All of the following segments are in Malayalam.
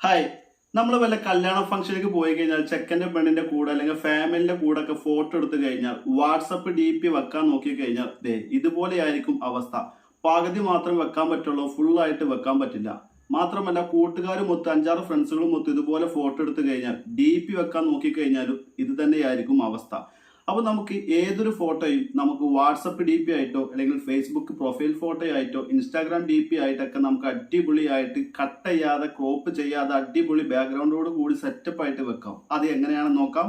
ഹായ് നമ്മൾ വല്ല കല്യാണ ഫംഗ്ഷനിലേക്ക് പോയി കഴിഞ്ഞാൽ ചെക്കന്റെ പെണ്ണിന്റെ കൂടെ അല്ലെങ്കിൽ ഫാമിലിന്റെ കൂടെ ഒക്കെ ഫോട്ടോ എടുത്തു കഴിഞ്ഞാൽ വാട്സപ്പ് ഡി പി വെക്കാൻ നോക്കി കഴിഞ്ഞാൽ ദേ ഇതുപോലെയായിരിക്കും അവസ്ഥ. പകുതി മാത്രം വെക്കാൻ പറ്റുള്ളൂ ഫുള്ളായിട്ട് വെക്കാൻ പറ്റില്ല. മാത്രമല്ല കൂട്ടുകാരും മൊത്ത് അഞ്ചാറ് ഫ്രണ്ട്സുകളും മൊത്ത് ഇതുപോലെ ഫോട്ടോ എടുത്തു കഴിഞ്ഞാൽ ഡി പി വെക്കാൻ നോക്കിക്കഴിഞ്ഞാലും ഇത് തന്നെയായിരിക്കും അവസ്ഥ. അപ്പോൾ നമുക്ക് ഏതൊരു ഫോട്ടോയും നമുക്ക് വാട്സപ്പ് ഡി പി ആയിട്ടോ അല്ലെങ്കിൽ ഫേസ്ബുക്ക് പ്രൊഫൈൽ ഫോട്ടോ ആയിട്ടോ ഇൻസ്റ്റാഗ്രാം ഡി പി ആയിട്ടൊക്കെ നമുക്ക് അടിപൊളിയായിട്ട് കട്ട് ചെയ്യാതെ ക്രോപ്പ് ചെയ്യാതെ അടിപൊളി ബാക്ക്ഗ്രൗണ്ടോട് കൂടി സെറ്റപ്പ് ആയിട്ട് വെക്കാം. അത് എങ്ങനെയാണെന്ന് നോക്കാം.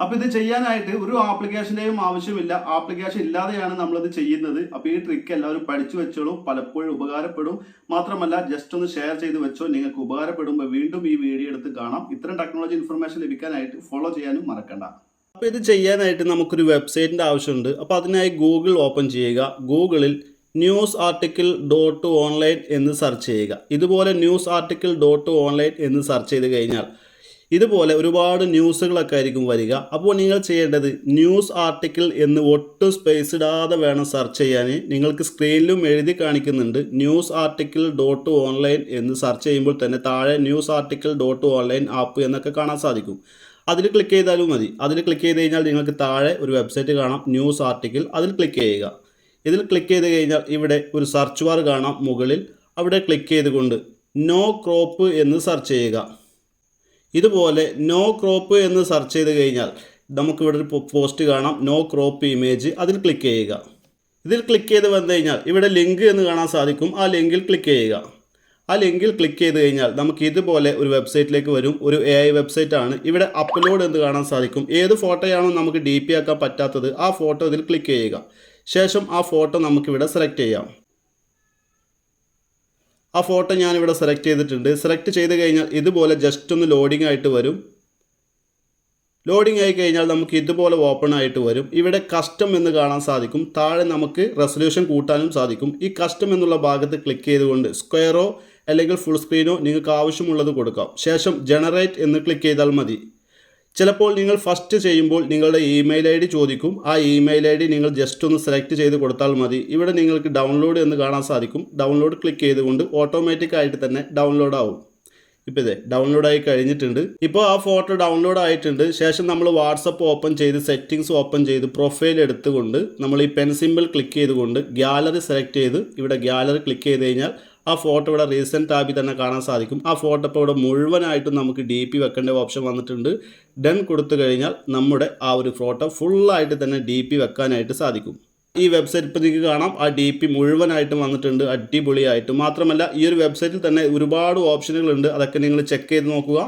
അപ്പൊ ഇത് ചെയ്യാനായിട്ട് ഒരു ആപ്ലിക്കേഷന്റെയും ആവശ്യമില്ല. ആപ്ലിക്കേഷൻ ഇല്ലാതെയാണ് നമ്മളിത് ചെയ്യുന്നത്. അപ്പൊ ഈ ട്രിക്ക് എല്ലാവരും പഠിച്ചു വെച്ചോളൂ. പലപ്പോഴും ഉപകാരപ്പെടും. മാത്രമല്ല ജസ്റ്റ് ഒന്ന് ഷെയർ ചെയ്ത് വെച്ചോ. നിങ്ങൾക്ക് ഉപകാരപ്പെടുമ്പോൾ വീണ്ടും ഈ വീഡിയോ എടുത്ത് കാണാം. ഇത്തരം ടെക്നോളജി ഇൻഫർമേഷൻ ലഭിക്കാനായിട്ട് ഫോളോ ചെയ്യാനും മറക്കണ്ട. അപ്പോൾ ഇത് ചെയ്യാനായിട്ട് നമുക്കൊരു വെബ്സൈറ്റിന്റെ ആവശ്യമുണ്ട്. അപ്പോൾ അതിനായി ഗൂഗിൾ ഓപ്പൺ ചെയ്യുക. ഗൂഗിളിൽ ന്യൂസ് ആർട്ടിക്കിൾ ഡോട്ട് ഓൺലൈൻ എന്ന് സെർച്ച് ചെയ്യുക. ഇതുപോലെ ന്യൂസ് ആർട്ടിക്കിൾ ഡോട്ട് ഓൺലൈൻ എന്ന് സെർച്ച് ചെയ്ത് കഴിഞ്ഞാൽ ഇതുപോലെ ഒരുപാട് ന്യൂസുകളൊക്കെ ആയിരിക്കും വരിക. അപ്പോൾ നിങ്ങൾ ചെയ്യേണ്ടത് ന്യൂസ് ആർട്ടിക്കിൾ എന്ന് ഒട്ടും സ്പേസ് ഇടാതെ വേണം സെർച്ച് ചെയ്യാൻ. നിങ്ങൾക്ക് സ്ക്രീനിലും എഴുതി കാണിക്കുന്നുണ്ട്. ന്യൂസ് ആർട്ടിക്കിൾ ഡോട്ട് ഓൺലൈൻ എന്ന് സെർച്ച് ചെയ്യുമ്പോൾ തന്നെ താഴെ news article dot online app എന്നൊക്കെ കാണാൻ സാധിക്കും. അതിൽ ക്ലിക്ക് ചെയ്താലും മതി. അതിൽ ക്ലിക്ക് ചെയ്ത് കഴിഞ്ഞാൽ നിങ്ങൾക്ക് താഴെ ഒരു വെബ്സൈറ്റ് കാണാം ന്യൂസ് ആർട്ടിക്കിൾ അതിൽ ക്ലിക്ക് ചെയ്യുക. ഇതിൽ ക്ലിക്ക് ചെയ്ത് കഴിഞ്ഞാൽ ഇവിടെ ഒരു സെർച്ച് ബാർ കാണാം മുകളിൽ. അവിടെ ക്ലിക്ക് ചെയ്തുകൊണ്ട് നോ ക്രോപ്പ് എന്ന് സെർച്ച് ചെയ്യുക. ഇതുപോലെ നോ ക്രോപ്പ് എന്ന് സെർച്ച് ചെയ്ത് കഴിഞ്ഞാൽ നമുക്കിവിടെ ഒരു പോസ്റ്റ് കാണാം. നോ ക്രോപ്പ് ഇമേജ് അതിൽ ക്ലിക്ക് ചെയ്യുക. ഇതിൽ ക്ലിക്ക് ചെയ്ത് വന്നു കഴിഞ്ഞാൽ ഇവിടെ ലിങ്ക് എന്ന് കാണാൻ സാധിക്കും. ആ ലിങ്കിൽ ക്ലിക്ക് ചെയ്യുക. ആ ലിങ്കിൽ ക്ലിക്ക് ചെയ്ത് കഴിഞ്ഞാൽ നമുക്ക് ഇതുപോലെ ഒരു വെബ്സൈറ്റിലേക്ക് വരും. ഒരു എ ഐ വെബ്സൈറ്റ് ആണ്. ഇവിടെ അപ്ലോഡ് എന്ന് കാണാൻ സാധിക്കും. ഏത് ഫോട്ടോയാണോ നമുക്ക് ഡി പി ആക്കാൻ പറ്റാത്തത് ആ ഫോട്ടോ ഇതിൽ ക്ലിക്ക് ചെയ്യുക. ശേഷം ആ ഫോട്ടോ നമുക്കിവിടെ സെലക്ട് ചെയ്യാം. ആ ഫോട്ടോ ഞാനിവിടെ സെലക്ട് ചെയ്തിട്ടുണ്ട്. സെലക്ട് ചെയ്ത് കഴിഞ്ഞാൽ ഇതുപോലെ ജസ്റ്റ് ഒന്ന് ലോഡിംഗ് ആയിട്ട് വരും. ലോഡിംഗ് ആയി കഴിഞ്ഞാൽ നമുക്ക് ഇതുപോലെ ഓപ്പൺ ആയിട്ട് വരും. ഇവിടെ കസ്റ്റം എന്ന് കാണാൻ സാധിക്കും. താഴെ നമുക്ക് റെസൊല്യൂഷൻ കൂട്ടാനും സാധിക്കും. ഈ കസ്റ്റം എന്നുള്ള ഭാഗത്ത് ക്ലിക്ക് ചെയ്തുകൊണ്ട് സ്ക്വയറോ അല്ലെങ്കിൽ ഫുൾ സ്ക്രീനോ നിങ്ങൾക്ക് ആവശ്യമുള്ളത് കൊടുക്കാം. ശേഷം ജനറേറ്റ് എന്ന് ക്ലിക്ക് ചെയ്താൽ മതി. ചിലപ്പോൾ നിങ്ങൾ ഫസ്റ്റ് ചെയ്യുമ്പോൾ നിങ്ങളുടെ ഇമെയിൽ ഐ ഡി ചോദിക്കും. ആ ഇമെയിൽ ഐ ഡി നിങ്ങൾ ജസ്റ്റ് ഒന്ന് സെലക്ട് ചെയ്ത് കൊടുത്താൽ മതി. ഇവിടെ നിങ്ങൾക്ക് ഡൗൺലോഡ് എന്ന് കാണാൻ സാധിക്കും. ഡൗൺലോഡ് ക്ലിക്ക് ചെയ്തുകൊണ്ട് ഓട്ടോമാറ്റിക് ആയിട്ട് തന്നെ ഡൗൺലോഡ് ആവും. ഇപ്പോൾ ഇതേ ഡൗൺലോഡ് ആയി കഴിഞ്ഞിട്ടുണ്ട്. ഇപ്പോൾ ആ ഫോട്ടോ ഡൗൺലോഡ് ആയിട്ടുണ്ട്. ശേഷം നമ്മൾ വാട്സപ്പ് ഓപ്പൺ ചെയ്ത് സെറ്റിങ്സ് ഓപ്പൺ ചെയ്ത് പ്രൊഫൈൽ എടുത്തുകൊണ്ട് നമ്മൾ ഈ പെൻ സിമ്പിൾ ക്ലിക്ക് ചെയ്തുകൊണ്ട് ഗ്യാലറി സെലക്ട് ചെയ്ത് ഇവിടെ ഗ്യാലറി ക്ലിക്ക് ചെയ്ത് കഴിഞ്ഞാൽ ആ ഫോട്ടോ ഇവിടെ റീസെന്റ് ടാബിൽ തന്നെ കാണാൻ സാധിക്കും. ആ ഫോട്ടോ ഇപ്പോൾ ഇവിടെ മുഴുവനായിട്ടും നമുക്ക് ഡി പി വെക്കേണ്ട ഓപ്ഷൻ വന്നിട്ടുണ്ട്. ഡൺ കൊടുത്തു കഴിഞ്ഞാൽ നമ്മുടെ ആ ഒരു ഫോട്ടോ ഫുള്ളായിട്ട് തന്നെ ഡി പി വെക്കാനായിട്ട് സാധിക്കും. ഈ വെബ്സൈറ്റ് ഇപ്പോൾ നിങ്ങൾക്ക് കാണാം. ആ ഡി പി മുഴുവനായിട്ടും വന്നിട്ടുണ്ട്. അടിപൊളിയായിട്ട്. മാത്രമല്ല ഈ ഒരു വെബ്സൈറ്റിൽ തന്നെ ഒരുപാട് ഓപ്ഷനുകളുണ്ട് അതൊക്കെ നിങ്ങൾ ചെക്ക് ചെയ്ത് നോക്കുക.